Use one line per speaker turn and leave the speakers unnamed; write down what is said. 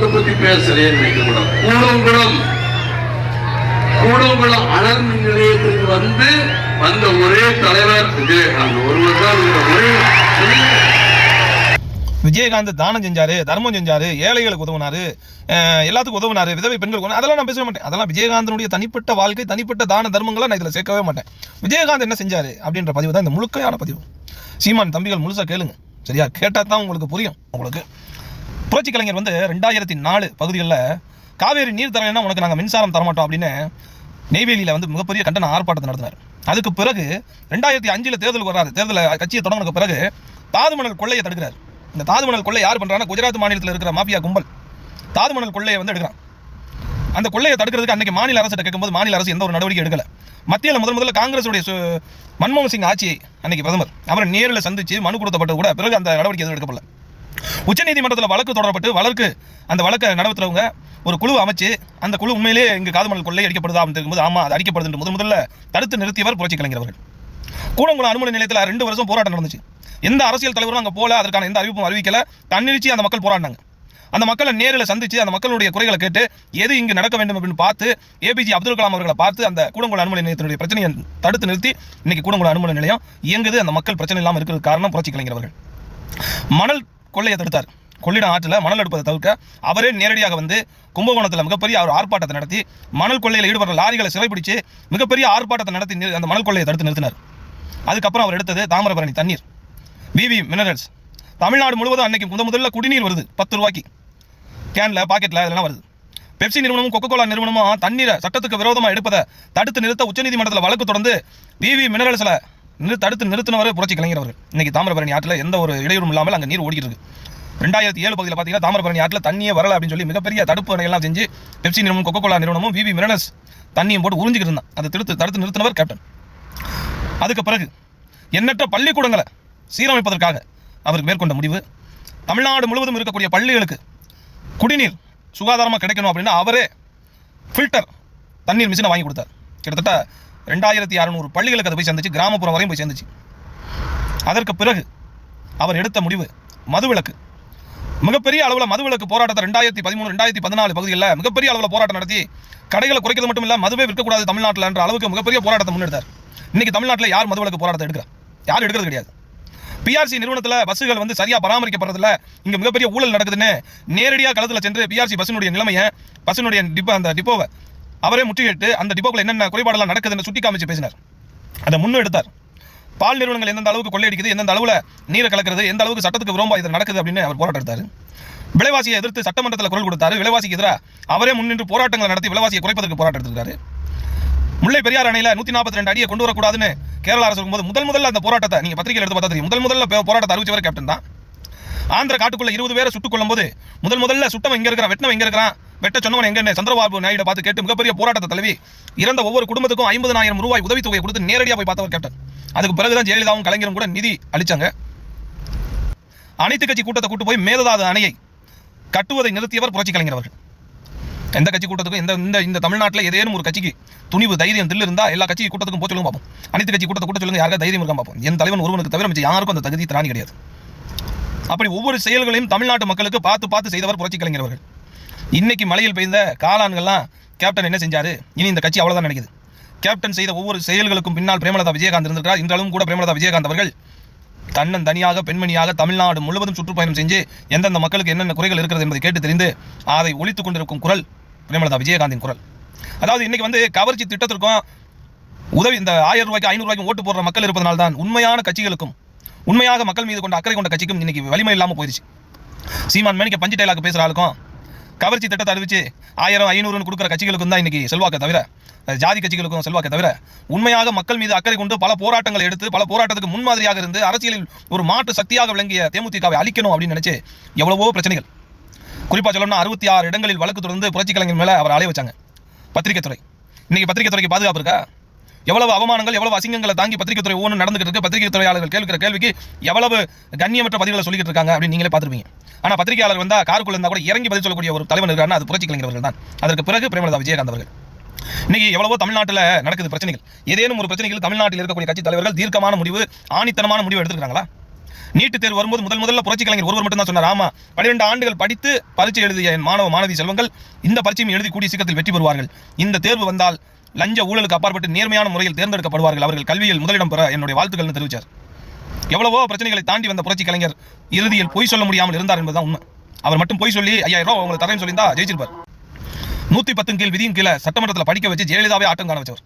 கூடங்குளத்தை பத்தி பேசுறேன் நினைக்க கூடுங்குளம் அனல் மின் நிலையத்துக்கு வந்து வந்த ஒரே தலைவர் விஜயகாந்த். ஒருவர் தான் ஒரே
விஜயகாந்த் தானம் செஞ்சாரு தர்மம் செஞ்சாரு ஏழைகளுக்கு உதவுனாரு எல்லாத்துக்கும் உதவுனாரு விதவை பெண்களுக்கு அதெல்லாம் நான் பேச மாட்டேன். அதெல்லாம் விஜயகாந்தனுடைய தனிப்பட்ட வாழ்க்கை தனிப்பட்ட தான தர்மங்களை நான் இதில் சேர்க்கவே மாட்டேன். விஜயகாந்த் என்ன செஞ்சாரு அப்படின்ற பதிவு தான் இந்த முழுக்கையான பதிவு. சீமான் தம்பிகள் முழுசா கேளுங்க. சரியா? கேட்டால் தான் உங்களுக்கு புரியும் உங்களுக்கு. புரட்சி கலைஞர் வந்து ரெண்டாயிரத்தி நாலு பகுதிகளில் காவேரி நீர் தரலைன்னா உனக்கு நாங்கள் மின்சாரம் தரமாட்டோம் அப்படின்னு நெய்வேலியில் வந்து மிகப்பெரிய கண்டன ஆர்ப்பாட்டத்தை நடத்தினார். அதுக்கு பிறகு ரெண்டாயிரத்தி அஞ்சில் தேர்தலுக்கு வர்றாரு. தேர்தல் கட்சியை தொடங்கின பிறகு தாதுமணல் கொள்ளையை தடுக்கிறார். இந்த தாதுமணல் கொள்ளை யார் பண்ணுறாங்கன்னா குஜராத் மாநிலத்தில் இருக்கிற மாஃபியா கும்பல். தாதுமணல் கொள்ளையை வந்து எடுக்கிறான். அந்த கொள்ளையை தடுக்கிறதுக்கு அன்றைக்கி மாநில அரசு கேட்கும்போது மாநில அரசு எந்த ஒரு நடவடிக்கை எடுக்கலை. மத்தியில் முதல் முதல்ல காங்கிரஸுடைய மன்மோகன் சிங் ஆட்சியை அன்னைக்கு பிரதமர். அவரை நேரில் சந்திச்சு மனு கொடுத்தப்பட்டது கூட பிறகு அந்த நடவடிக்கை எதுவும் எடுக்கப்படல. உச்சநீதிமன்றத்தில் வழக்கு தொடரப்பட்டு வழக்கு அந்த வழக்கை நடத்துறவங்க ஒரு குழு அமைச்சு அந்த குழு உண்மையிலே இங்கே காதுமணல் கொள்ளை அடிக்கப்படுதா அப்படின்னு இருக்கும்போது ஆமாம் அது அடிக்கப்படுது முதல் முதல்ல தடுத்து நிறுத்தியவர் புரட்சி கலைஞர் அவர்கள். கூடங்குளம் அனுமதி நிலையத்தில் ரெண்டு வருஷம் போராட்டம் நடந்துச்சு. எந்த அரசியல் தலைவரும் அங்கே போல அதற்கான எந்த அறிவிப்பும் அறிவிக்கல. தன்னிச்சு அந்த மக்கள் போராடினாங்க. அந்த மக்களை நேரில் சந்திச்சு அந்த மக்களுடைய குறைகளை கேட்டு எது இங்கு நடக்க வேண்டும் அப்படின்னு பார்த்து ஏபிஜே அப்துல் கலாம் அவர்களை பார்த்து அந்த கூடங்குளம் அனுமதி நிலையத்தினுடைய பிரச்சனையை தடுத்து நிறுத்தி இன்னைக்கு கூடங்குளம் அனுமதி நிலையம் இயங்குது. அந்த மக்கள் பிரச்சனை இல்லாமல் இருக்கிறது காரணம் புரட்சி கலைஞர் அவர்கள். மணல் கொள்ளையை தடுத்தார். கொள்ளிடம் ஆற்றில் மணல் எடுப்பதை தவிர்க்க அவரே நேரடியாக வந்து கும்பகோணத்தில் மிகப்பெரிய ஒரு ஆர்ப்பாட்டத்தை நடத்தி மணல் கொள்ளையில் ஈடுபடுற லாரிகளை சிறைப்பிடிச்சு மிகப்பெரிய ஆர்ப்பாட்டத்தை நடத்தி நிறு- அந்த மணல் கொள்ளையை தடுத்து நிறுத்தினார். அதுக்கப்புறம் அவர் எடுத்தது தாமிரபரணி தண்ணீர். விவி மினரல்ஸ் தமிழ்நாடு முழுவதும் அன்னைக்கு முத முதல்ல குடிநீர் வருது. பத்து ரூபாய்க்கு. கேனில் பாக்கெட்டில் இதெல்லாம் வருது. பெப்சி நிறுவனமும் கொக்கோ கோலா நிறுவனமும் தண்ணீரை சட்டத்துக்கு விரோதமாக எடுப்பதை தடுத்து நிறுத்த உச்சநீதிமன்றத்தில் வழக்கு தொடர்ந்து விவி மினரல்ஸில் நிறு தடுத்து நிறுத்தினவர் புரட்சி கலைஞர் அவர். இன்னைக்கு தாமிரபரணி ஆற்றில் எந்த ஒரு இடையூறும் இல்லாமல் அங்கே நீர் ஓடிக்கிட்டு இருக்கு. ரெண்டாயிரத்தி ஏழு பகுதியில் பார்த்தீங்கன்னா தாமிரபரணி ஆற்றில் தண்ணியே வரல அப்படின்னு சொல்லி மிகப்பெரிய தடுப்பு அணைகள்லாம் செஞ்சு பெப்சி நிறுவனம் கொக்கோ கோலா நிறுவனமும் விவி மிரனஸ் தண்ணியும் போட்டு உறிஞ்சிக்கிட்டு இருந்தான். அதை தடுத்து தடுத்து நிறுத்தினவர் கேப்டன் அதுக்கு பிறகு எண்ணற்ற பள்ளிக்கூடங்களை சீரமைப்பதற்காக அவருக்கு மேற்கொண்ட முடிவு தமிழ்நாடு முழுவதும் இருக்கக்கூடிய பள்ளிகளுக்கு குடிநீர் சுகாதாரமாக கிடைக்கணும் அப்படின்னா அவரே ஃபில்டர் தண்ணீர் மிஷினை வாங்கி கொடுத்தார். கிட்டத்தட்ட ரெண்டாயிரத்தி அறநூறு பள்ளிகளுக்கு அது போய் சேர்ந்துச்சு கிராமப்புறம் வரையும் போய் சேர்ந்துச்சு. அதற்கு பிறகு அவர் எடுத்த முடிவு மதுவிலக்கு. மிகப்பெரிய அளவில் மதுவிலக்கு போராட்டத்தை ரெண்டாயிரத்தி பதிமூணு ரெண்டாயிரத்தி பதினாலு பகுதியில் மிகப்பெரிய அளவில் போராட்டம் நடத்தி கடைகளை குறைக்கிறது மட்டும் இல்லை மதுவே விற்கக்கூடாது தமிழ்நாட்டில் என்ற அளவுக்கு மிகப்பெரிய போராட்டத்தை முன்னெடுத்தார். இன்னைக்கு தமிழ்நாட்டில் யார் மதுவிலக்கு போராட்டத்தை எடுக்கிறா? யாரும் எடுக்கிறது கிடையாது. பிஆர்சி நிறுவனத்தில் பஸ்ஸுகள் வந்து சரியாக பராமரிக்கப்படுறதில்ல. இங்கே மிகப்பெரிய ஊழல் நடக்குதுன்னு நேரடியாக களத்தில் சென்று பிஆர்சி பஸ்ஸினுடைய நிலைமையை பஸ்ஸினுடைய டிப்போ அந்த டிப்போவை அவரே முற்றுகையிட்டு அந்த டிப்போக்குள்ள என்னென்ன குறைபாடெல்லாம் நடக்குதுன்னு சுட்டி காமிச்சு பேசினார். அதை முன்னெடுத்தார் பால் நிறுவனங்கள் எந்தெந்த அளவுக்கு கொள்ளையடிக்குது எந்தெந்த அளவில் நீரை கலக்கிறது எந்த அளவுக்கு சட்டத்துக்கு விரோம்பா இது நடக்குது அப்படின்னு அவர் போராட்டம் எடுத்தார். விலைவாசியை எதிர்த்து சட்டமன்றத்தில் குரல் கொடுத்தாரு. விலைவாசிக்கு எதிராக அவரே முன்னின்று போராட்டங்களை நடத்தி விலைவாசியை குறைப்பதற்கு போராட்டம் எடுத்திருக்காரு. முல்லை பெரியார் அணையில் நூற்றி நாற்பத்தி ரெண்டு அடியை கொண்டு வரக்கூடாதுன்னு கேரள அரசு இருக்கும்போது முதல் முதல்ல அந்த போராட்டத்தை நீங்கள் பத்திரிகையில் எடுத்து பார்த்தா தெரியும். முதல் முதல்ல போராட்டத்தை அறிவிச்சவர் கேப்டன் தான். ஆந்திர காட்டுக்குள்ள இருபது பேரை சுட்டுக் கொள்ளும்போது முதல் முதல்ல சுட்டவன் இங்கே இருக்கிறான் வெட்டினவன் இங்கே இருக்கிறான். வெட்ட சொன்னவன் எங்கன்னு சந்திரபாபு நாயுடு பார்த்து கேட்டு மிகப்பெரிய போராட்டத்தை தலைவி இறந்த ஒவ்வொரு குடும்பத்துக்கும் ஐம்பதனாயிரம் ரூபாய் உதவித்தொகையை கொடுத்து நேரடியாக போய் பார்த்தவர் கேப்டன் அதுக்கு பிறகுதான் ஜெயலலிதாவும் கலைஞரும் கூட நிதி அளிச்சாங்க. அனைத்து கட்சி கூட்டத்தை கூட்டு போய் மேகதாது அணையை கட்டுவதை நிறுத்தியவர் புரட்சி கலைஞர் அவர்கள். எந்த கட்சி கூட்டத்துக்கும் இந்த இந்த இந்த தமிழ்நாட்டில் ஏதேனும் ஒரு கட்சிக்கு துணிவு தைரியம் தில் இருந்தால் எல்லா கட்சி கூட்டத்துக்கும் போச்சு பார்ப்போம். அனைத்து கட்சி கூட்டத்தை கூட்ட சொல்லுங்க யாருக்கா தைரியம் இருக்கா பார்ப்போம். என் தலைவன் ஒருவனுக்கு தவிர மிச்சம் யாருக்கும் அந்த தகுதி திராணி கிடையாது. அப்படி ஒவ்வொரு செயல்களையும் தமிழ்நாட்டு மக்களுக்கு பார்த்து பார்த்து செய்தவர் புரட்சி கலைஞர் அவர்கள். இன்னைக்கு மலையில் பெய்த காளான்கள்லாம் கேப்டன் என்ன செஞ்சார்? இனி இந்த கட்சி அவ்வளோதான் நினைக்குது. கேப்டன் செய்த ஒவ்வொரு செயல்களுக்கும் பின்னால் பிரேமலதா விஜயகாந்த் இருந்திருக்கிறார். இன்றளவும் கூட பிரேமலதா விஜயகாந்த் அவர்கள் தன்னன் தனியாக பெண்மணியாக தமிழ்நாடு முழுவதும் சுற்றுப்பயணம் செஞ்சு எந்தெந்த மக்களுக்கு என்னென்ன குறைகள் இருக்கிறது என்பதை கேட்டு தெரிந்து அதை ஒழித்துக் கொண்டிருக்கும் குரல் பிரேமலதா விஜயகாந்தின் குரல். அதாவது இன்னைக்கு வந்து கவர்ச்சி திட்டத்திற்கும் உதவி இந்த ஆயிரம் ரூபாய்க்கு ஐநூறு ரூபாய்க்கு ஓட்டு போடுற மக்கள் இருப்பதனால் தான் உண்மையான கட்சிகளுக்கும் உண்மையாக மக்கள் மீது கொண்ட அக்கறை கொண்ட கட்சிக்கும் இன்னைக்கு வலிமை இல்லாமல் போயிடுச்சு. சீமான் மேனிக்க பஞ்சு டைலாக் பேசுகிற ஆளுக்கும் கவர்ச்சி திட்டத்தை அறிவிச்சு ஆயிரம் ஐநூறுன்னு கொடுக்குற கட்சிகளுக்கும் தான் இன்னைக்கு செல்வாக்கை தவிர ஜாதி கட்சிகளுக்கும் செல்வாக்கை தவிர உண்மையாக மக்கள் மீது அக்கறை கொண்டு பல போராட்டங்களை எடுத்து பல போராட்டத்துக்கு முன்மாதிரியாக இருந்து அரசியலில் ஒரு மாற்று சக்தியாக விளங்கிய தேமுதிகவை அழிக்கணும் அப்படின்னு நினைச்சு எவ்வளவோ பிரச்சனைகள். குறிப்பாக சொல்லணும்னா அறுபத்தி ஆறு இடங்களில் வழக்கு தொடர்ந்து புரட்சி கலைஞர் மேலே அவர் அலைய வச்சாங்க. பத்திரிகை துறை. இன்னைக்கு பத்திரிகை துறைக்கு பாதுகாப்பு இருக்கா? எவ்வளவு அவமானங்கள் எவ்வளவு அசிங்கங்களை தாங்கி பத்திரிகை துறை ஒவ்வொன்று நடந்துகிட்டு இருக்கு. பத்திரிகை துறையாளர்கள் கேட்கிற கேள்விக்கு எவ்வளவு கண்ணியமற்ற பதில்களை சொல்லிக்கிட்டு இருக்காங்க அப்படின்னு நீங்களே பார்த்துருப்பீங்க. ஆனால் பத்திரிகையாளர் வந்தால் காருக்குள்ள இருந்தா கூட இறங்கி பதில் சொல்லக்கூடிய ஒரு தலைவன் இருக்காருன்னா அது புரட்சி கலைஞர் தான். அதற்கு பிறகு பிரேமலதா விஜயகாந்த் அவர்கள். இன்னைக்கு எவ்வளவோ தமிழ்நாட்டில் நடக்குது பிரச்சனைகள். ஏதேனும் ஒரு பிரச்சனைகள் தமிழ்நாட்டில் இருக்கக்கூடிய கட்சி தலைவர்கள் தீர்க்கமான முடிவு ஆணித்தனமான முடிவு எடுத்துருக்காங்களா? நீட்டு தேர்வு வரும்போது முதல் முதல்ல புரட்சி கலைஞர் ஒருவர் மட்டும் தான் சொன்னார். ஆமா பன்னிரெண்டு ஆண்டுகள் படித்து பரீட்சை எழுதிய என் மாணவ மாணவி செல்வங்கள் இந்த பரீட்சையும் எழுதி கூடிய சீக்கிரத்தில் வெற்றி பெறுவார்கள். இந்த தேர்வு வந்தால் லஞ்ச ஊழலுக்கு அப்பாற்பட்டு நேர்மையான முறையில் தேர்ந்தெடுக்கப்படுவார்கள் அவர்கள் கல்வியில் முதலிடம் பெற என்னுடைய வாழ்த்துக்கள்னு தெரிவித்தார் எவ்வளவோ பிரச்சனைகளை தாண்டி வந்த புரட்சி கலைஞர் இறுதியில் பொய் சொல்ல முடியாமல் இருந்தார் என்பதுதான் உண்மை. அவர் மட்டும் பொய் சொல்லி ஐயாயிரம் ரூபா உங்களை தரேன்னு சொல்லியிருந்தா ஜெயிச்சிருப்பார். நூத்தி பத்து கீழ் விதியும் கீழே சட்டமன்றத்தில் படிக்க வச்சு ஜெயலலிதாவே ஆட்டம் காண வச்சவர்.